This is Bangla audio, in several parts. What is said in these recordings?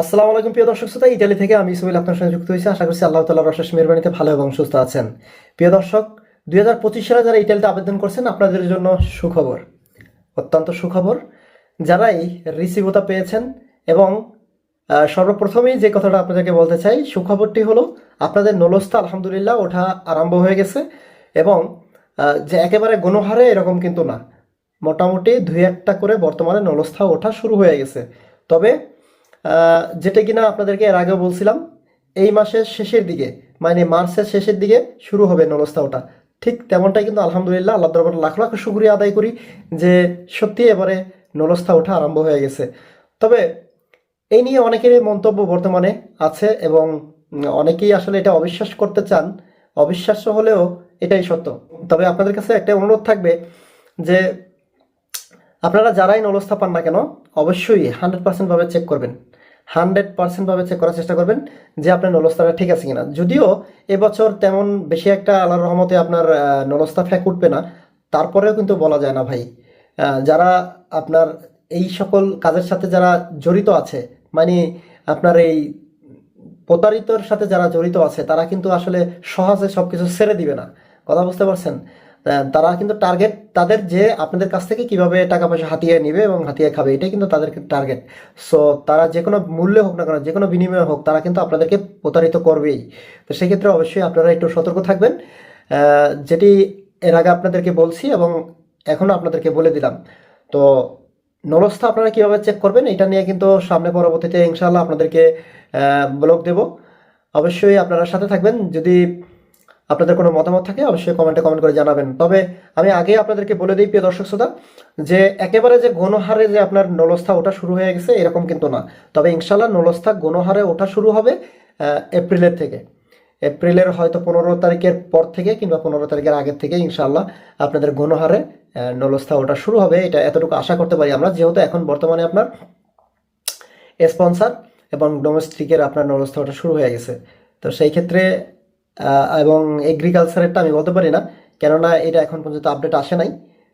আসসালামু আলাইকুম প্রিয় দর্শক শ্রোতা, ইটালি থেকে আমি সুহেল আপনার সঙ্গে যুক্ত হয়েছি। আশা করছি আল্লাহ তাল্লাহ রশেষ মেহরবানিতে ভালো এবং সুস্থ আছেন। প্রিয় দর্শক, দুই হাজার পঁচিশ সালে যারা ইটালিতে আবেদন করছেন, আপনাদের জন্য সুখবর, অত্যন্ত সুখবর। যারাই রিসিভতা পেয়েছেন এবং সর্বপ্রথমেই যে কথাটা আপনাদেরকে বলতে চাই, সুখবরটি হলো আপনাদের নলস্তা আলহামদুলিল্লাহ, ওঠা আরম্ভ হয়ে গেছে এবং যে একেবারে গণহারে এরকম কিন্তু না। মোটামুটি দুই একটা করে বর্তমানে নলস্থা ওঠা শুরু হয়ে গেছে। তবে যেটা কিনা আপনাদেরকে এর আগেও বলছিলাম, এই মাসের শেষের দিকে মানে মার্চের শেষের দিকে শুরু হবে নলস্থা ওঠা ঠিক তেমনটাই কিন্তু আলহামদুলিল্লাহ, আল্লাহ দরবার লাখ লাখ শুক্রিয়া আদায় করি যে সত্যি এবারে নলস্থা ওঠা আরম্ভ হয়ে গেছে। তবে এই নিয়ে অনেকেরই মন্তব্য বর্তমানে আছে এবং অনেকেই আসলে এটা অবিশ্বাস করতে চান। অবিশ্বাস্য হলেও এটাই সত্য। তবে আপনাদের কাছে একটা অনুরোধ থাকবে যে আপনারা যারাই নলস্থা পান না কেন, অবশ্যই হান্ড্রেড পার্সেন্ট ভাবে চেক করবেন। হান্ড্রেড পার্সেন্ট ভাবে চেক করার চেষ্টা করবেন যে আপনার নলস্তাটা ঠিক আছে কিনা। যদিও এবছর তেমন বেশি একটা আল্লাহর রহমতে আপনার আহ, নলস্থা ফ্যাক উঠবে না তারপরেও কিন্তু বলা যায় না ভাই। যারা আপনার এই সকল কাজের সাথে যারা জড়িত আছে মানে আপনার এই প্রতারিতর সাথে যারা জড়িত আছে তারা কিন্তু আসলে সহজে সবকিছু ছেড়ে দিবে না। কথা বুঝতে পারছেন? তারা কিন্তু টার্গেট তাদের যে আপনাদের কাছ থেকে কীভাবে টাকা পয়সা হাতিয়ে নিবে এবং হাতিয়ে খাবে, এটাই কিন্তু তাদের টার্গেট সো তারা যে কোনো মূল্যে হোক না কেন, যে কোনো বিনিময়ে হোক, তারা কিন্তু আপনাদেরকে প্রতারিত করবেই। তো সেক্ষেত্রে অবশ্যই আপনারা একটু সতর্ক থাকবেন। যেটি এর আগে আপনাদেরকে বলছি এবং এখনও আপনাদেরকে বলে দিলাম। তো নলস্থা আপনারা কীভাবে চেক করবেন, এটা নিয়ে কিন্তু সামনে পরবর্তীতে ইনশাল্লাহ আপনাদেরকে ব্লগ দেব। অবশ্যই আপনারা সাথে থাকবেন। যদি আপনাদের কোনো মতামত থাকে, অবশ্যই কমেন্টে কমেন্ট করে জানাবেন। তবে আমি আগে আপনাদেরকে বলে দিই, প্রিয় দর্শক শ্রোতা, যে একেবারে যে গণহারে যে আপনার নলস্থা ওঠা শুরু হয়ে গেছে, এরকম কিন্তু না। তবে ইনশাল্লাহ নলস্থা গণহারে ওঠা শুরু হবে এপ্রিলের থেকে। এপ্রিলের হয়তো পনেরো তারিখের পর থেকে কিংবা পনেরো তারিখের আগের থেকে ইনশাল্লাহ আপনাদের গণহারে নলস্থা ওঠা শুরু হবে। এটা এতটুকু আশা করতে পারি আমরা, যেহেতু এখন বর্তমানে আপনার স্পন্সার এবং ডোমেস্টিকের আপনার নলস্থা ওঠা শুরু হয়ে গেছে। তো সেই ক্ষেত্রে এবং এগ্রিকালচারেরটা আমি বলতে পারি না, কেননা এটা এখন পর্যন্ত আপডেট আসে নাই।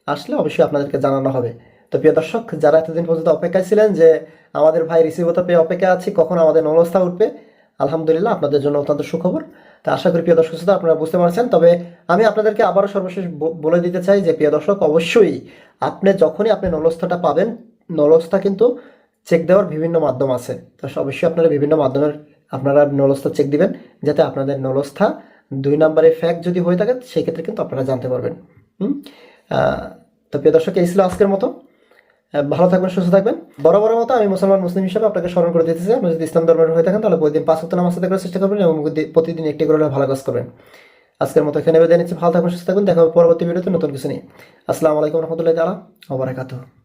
আসলে অবশ্যই আপনাদেরকে জানানো হবে। তো প্রিয় দর্শক, যারা এতদিন পর্যন্ত অপেক্ষায় ছিলেন যে আমাদের ভাই রিসিভতা পেয়ে অপেক্ষা আছি, কখন আমাদের নলস্থা উঠবে, আলহামদুলিল্লাহ আপনাদের জন্য অত্যন্ত সুখবর। তা আশা করি প্রিয় দর্শক আপনারা বুঝতে পারছেন। তবে আমি আপনাদেরকে আবারও সর্বশেষ বলে দিতে চাই যে প্রিয় দর্শক, অবশ্যই আপনি যখনই আপনি নলস্থাটা পাবেন, নলস্থা কিন্তু চেক দেওয়ার বিভিন্ন মাধ্যম আছে। তো অবশ্যই আপনারা বিভিন্ন মাধ্যমের আপনারা নলস্থা চেক দিবেন, যাতে আপনাদের নলস্থা দুই নম্বরে ফ্যাক যদি হয়ে থাকে, সেক্ষেত্রে কিন্তু আপনারা জানতে পারবেন। হুম? তো প্রিয় দর্শক, এই ছিল আজকের মতো। ভালো থাকবেন, সুস্থ থাকবেন। বড় বড় মতো আমি মুসলমান, মুসলিম হিসাবে আপনাকে স্মরণ করে দিতেছি। আপনি যদি ইসলাম ধর্মের হয়ে থাকেন, তাহলে প্রতিদিন পাঁচ সপ্তাহ নামাজ করার চেষ্টা করবেন এবং প্রতিদিন একটি করে ভালো কাজ করবেন। আজকের মতো এখানে বিদায় নিচ্ছি। ভালো থাকবেন, সুস্থ থাকবেন। দেখা পরবর্তী ভিডিওতে নতুন কিছু নিয়ে। আসসালামু আলাইকুম রহমতুল্লাহ তালা ওবরাকাতুহ